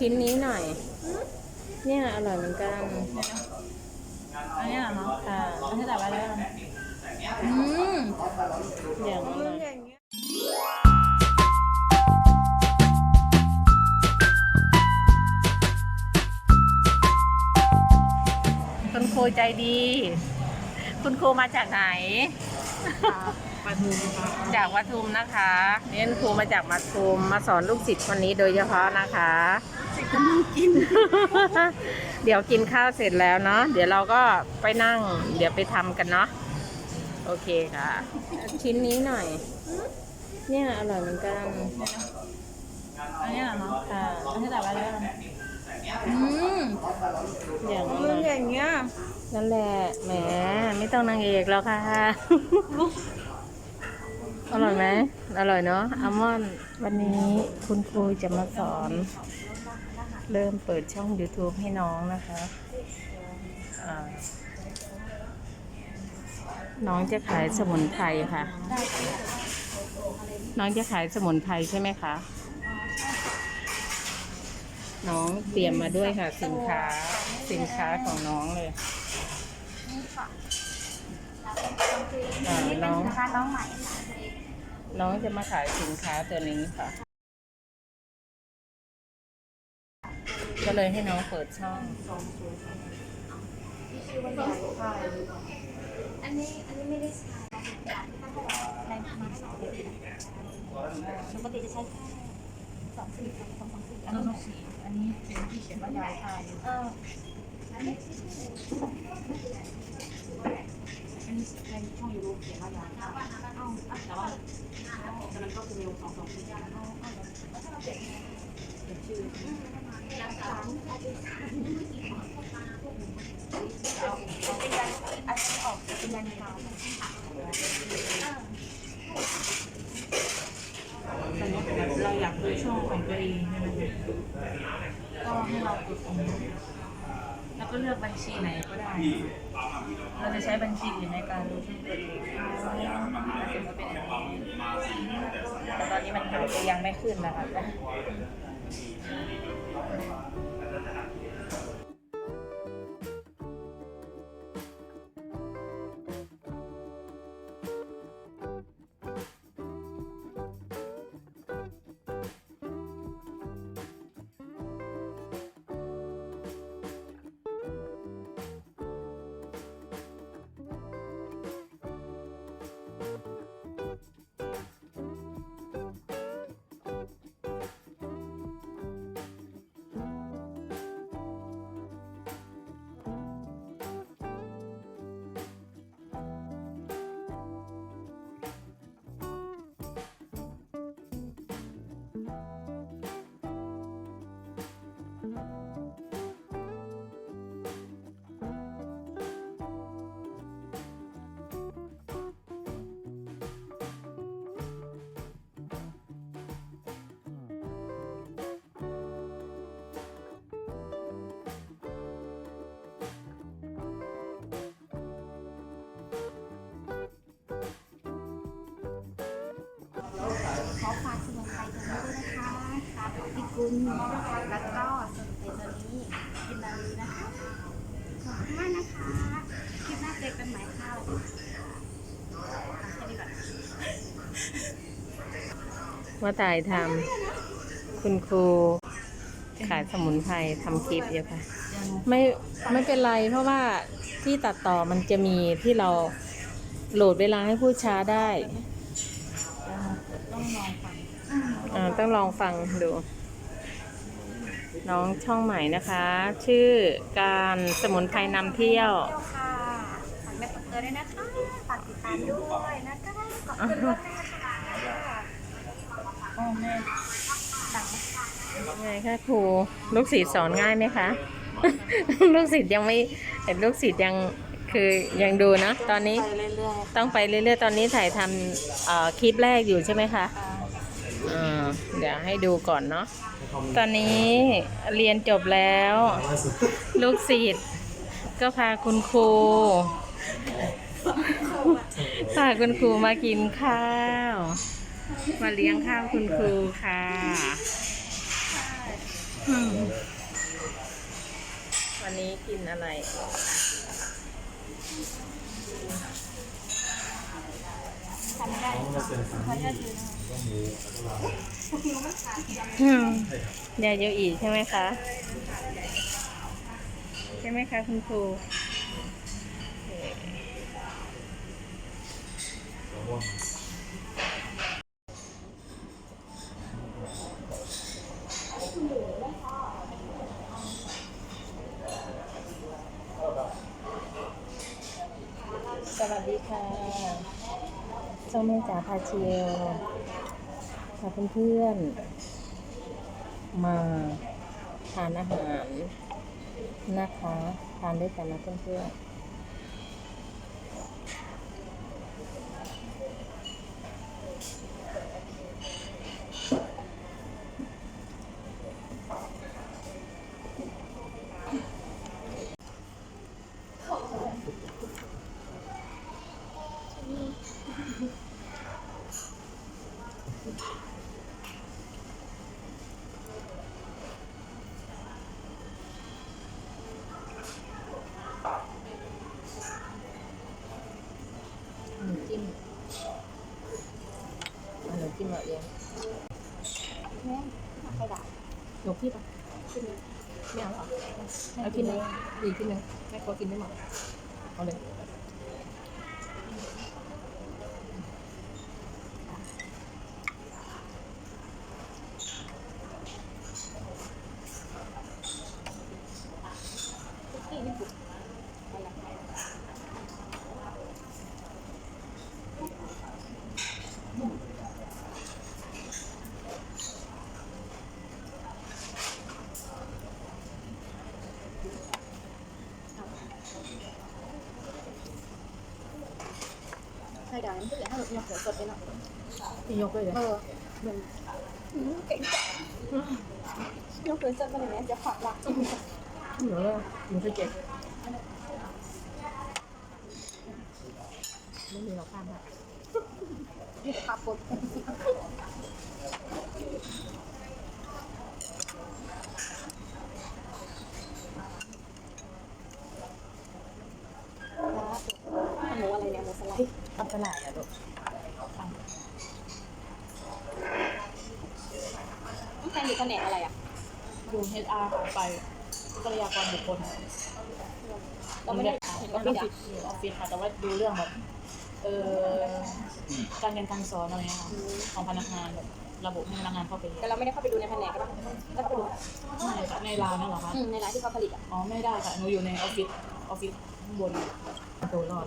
ชิ้นนี้หน่อย เนี่ยอร่อยเหมือนกัน อันนี้เหรอเนาะค่ะอันนี้แต่ไว้แล้วกันอืมอย่างอร่อยคุณครูใจดี คุณครูมาจากไหนปลาทูครับจากวัทุมนะคะเนี่ยครูมาจากวัทุมมาสอนลูกศิษย์คนนี้โดยเฉพาะนะคะสิ กำลังกิน เดี๋ยวกินข้าวเสร็จแล้วเนาะเดี๋ยวเราก็ไปนั่ง เดี๋ยวไปทำกันเนาะโอเคค่ะ ชิ้นนี้หน่อย เนี่ยอร่อยเหมือนกันอันนี้เหรอเนาะค่ะอันนี้แต่ไว้แล้วกันอืมอย่างอมันร่อยอย่างเงี้ยนั่นแหละแหมไม่ต้องนางเอกแล้วค่ะ อร่อยไหมอร่อยเนาะอัลมอนด์วันนี้คุณครูจะมาสอน เริ่มเปิดช่อง YouTube ให้น้องนะคะอ่าน้องจะขายสมุนไพรค่ะ น้องจะขายสมุนไพรใช่ไหมคะ น้องเตรียมมาด้วยค่ะ สินค้าสินค้าของน้องเลยอ่าน้องนะคะน้องใหม่น้องจะมาขายสินค้าตัวนี้ค่ะ ก็เลยให้น้องเปิดช่องอันนี้อันนี้ไม่ได้ใช้ในมาสองปกติจะใช้สองสี่สองสองสี่อันนี้สีอันนี้เป็นที่เขียนว่ายายไทยเอออันนี้อันนี้ในช่องยูทูบเขียนว่ายายไทยแต่ว่าแต่มันก็คือเมลสองสองสี่ชื่อเป็นยันอาเป็นยันขาวสมมติแบบ เราอยากดูช่องของตัวเองก็ให้เรากดตรงนี้แล้วก็เลือกบัญชีไหนก็ได้ เราจะใช้บัญชีอื่นในการดูช่องตัวเองสมมติเป็นอันนี้แต่ตอนนี้มันอาจจะยังไม่ขึ้นนะคะ ฝากสมุนไพรตัวนี้ด้วยนะคะพิกุลแล้วก็สมุนไพรตัวนี้กินนารีนะคะขอบคุณมากนะคะคลิปหน้าเจอกันใหม่ค่ะแค่นี้ก่อนว่าตายทำคุณครูขายสมุนไพรทำคลิปอยู่ค่ะไม่ไม่เป็นไรเพราะว่าที่ตัดต่อมันจะมีที่เราโหลดเวลาให้พูดช้าได้ อ่าต้องลองฟังดู น้องช่องใหม่นะคะ ชื่อการสมุนไพรนำเที่ยวเที่ยวค่ะฝากแม่ปักเกอร์ด้วยนะคะฝากติดตามด้วยนะคะขอบคุณล่วงหน้าค่ะพ่อแม่ดังไงคะครูลูกศิษย์สอนง่ายไหมคะ ลูกศิษย์ยังไม่เห็นลูกศิษย์ยังคือยังดูนะ ตอนนี้ไปเรื่อยต้องไปเรื่อยๆ ตอนนี้ถ่ายทำเอ่อคลิปแรกอยู่ใช่ไหมคะ ๆ อ่าเดี๋ยวให้ดูก่อนเนาะ ตอนนี้เรียนจบแล้ว ลูกศิษย์ก็พาคุณครู พาคุณครูมากินข้าว มาเลี้ยงข้าวคุณครูค่ะวันนี้กินอะไรทำไม่ได้ขออนุญาตดูนะคะยาโยอีใช่ไหมคะ ใช่ไหมคะคุณครูสวัสดีค่ะเจ้าแม่ จ๋าพาเชียวพาเพื่อนๆมาทานอาหารนะคะ ทานด้วยกันนะเพื่อนๆ เอาน้ำจิ้มมาเองแม่ใครด่าหนูพี่ปะไม่เอาเหรอเอากินเลยอีกกินหนึ่งแม่ขอกินไม่หมดเอาเลย ใครด่าไม่ได้ให้เราหัวสดไปหน่อยพี่ยกเลยเหรอเออเหมือนเก่งจังยกเกินสดมาเลยนะจะฝักหลักเหนูเลยมันจะเก็บไม่มีเราข้ามค่ะยึดขาปุ๊บหมูอะไรเนี่ยหมูส ไลด์ทำสลายอะลูกต้องใช้หรือแผนกอะไรอะดู HR ของไปทรัพยากรบุคคลเราไม่ได้เห็นออว่าฟไม่ฟิศได้ออฟฟิศค่ะ แต่ว่าดูเรื่องแบบเออการเรียนการสอนอะไรเงี้ยค่ะของพนักงานแบบระบบให้พนักงานเข้าไปเรียแต่นเราไม่ได้เข้าไปดูในแผนกใช่ปะแล้วก็ไปดูไม่ค่ะในร้านนั่นเหรอคะ อืมในร้านที่เขาผลิตอะ อ๋อไม่ได้ค่ะหนูอยู่ในออฟฟิศออฟฟิศข้างบนตัวรอด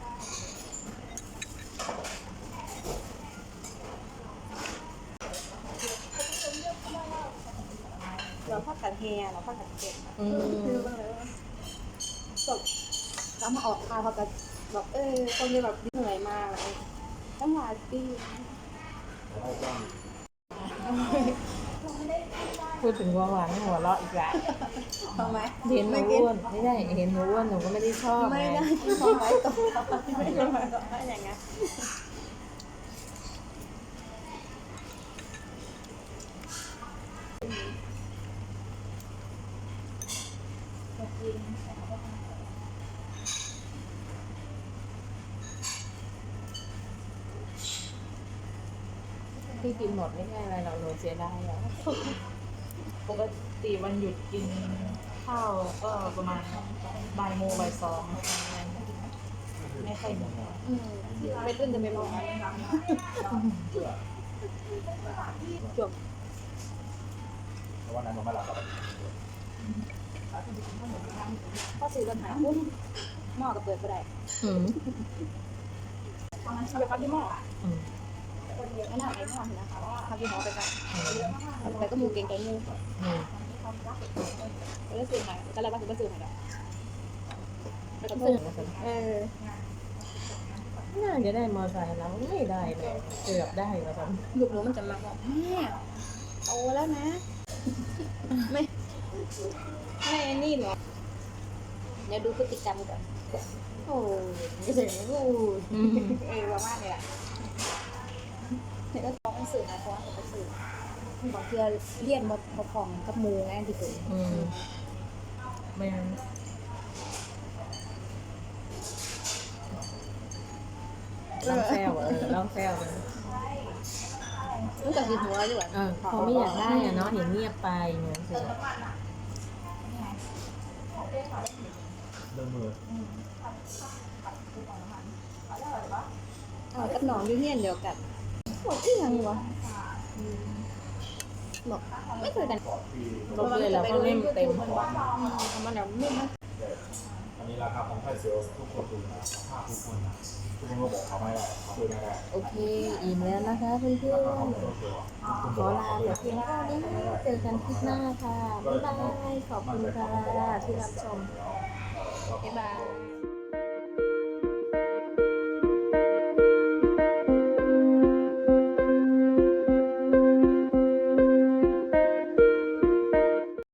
เราพักกันเก็บอืม คือว่าอะไรวะจบแล้วมาออกค่าเขาก็แบบเออคนจะแบบเหนื่อยมากเลยตั้งหลายปีพูดถึงหัวหวานหัวเราะอีกแล้วทำไหมเห็นหนูอ้วนไม่ได้เห็นหนูอ้วนหนูก็ไม่ได้ชอบไม่ไงได้กินของไว้ตรงไม่ได้มาตรงนั้นอย่างเงี้ย ที่กินหมดไม่ใช่อะไรเราหนูเสียดายอะปกติวันหยุดกินข้าวก็ประมาณบ่ายโมงบ่ายสองไม่ค่อยเหนื่อยอืมไม่ตื่นจะไม่ร้องจบเพราะว่านั้นมันไม่หลับครับพอซื้อปัญหาปุ๊บหม้อก็เปิดไปได้อืมเอาไปพักที่หม้ออื มไม่น่าไปหม้อนะคะพักที่หม้อไปกันเอาไปก็มูเก่งไก่มูอืมก็เลยซื้อใหม่ก็เลยว่าซื้อซื้อใหม่แล้วไปกับซื้ซื้ออเออน่าจะได้มอไซค์แล้วไม่ได้เลยเกือบได้แล้วกันลูกหนูมันจะมาบอกแม่โตแล้วนะ ไม่ไม่อันนี่หรอเดี๋ยวดูพฤติกรรมก่อนโอ้ยเสียงกูอืมเออประมาณนี้แบอกเพื่อเรียนมาพร้อมกับหมูไงที่สุดอืมไม่งั้นลองแซวเออลองแซวเลยรู้จักสีหัวดีกว่าเออพอไม่อยากได้อะเนาะอย่างเงียบไปเงี้ยสิเริ่มมือเออกับน้องอยู่เฮียนเดียวกันบอกที่ยังวะ บอกไม่เคยกันลบเลยแล้วก็เล่มเต็มมันแบบไม่มาอันนี้ราคาของไทยเซลทุกคนดูนะภาทุกคนนะทุกคนก็บอกเขาไม่ได้เขาคุยไม่ได้โอเคอิ่มแล้วนะคะเพื่อนราคาของไทยเซลล์ทุกๆขอนบอลาแต่เพียงเท่านี้เจอกันคลิปหน้าค่ะบ๊ายบายขอบคุณค่ะที่รับชมบ๊ายบาย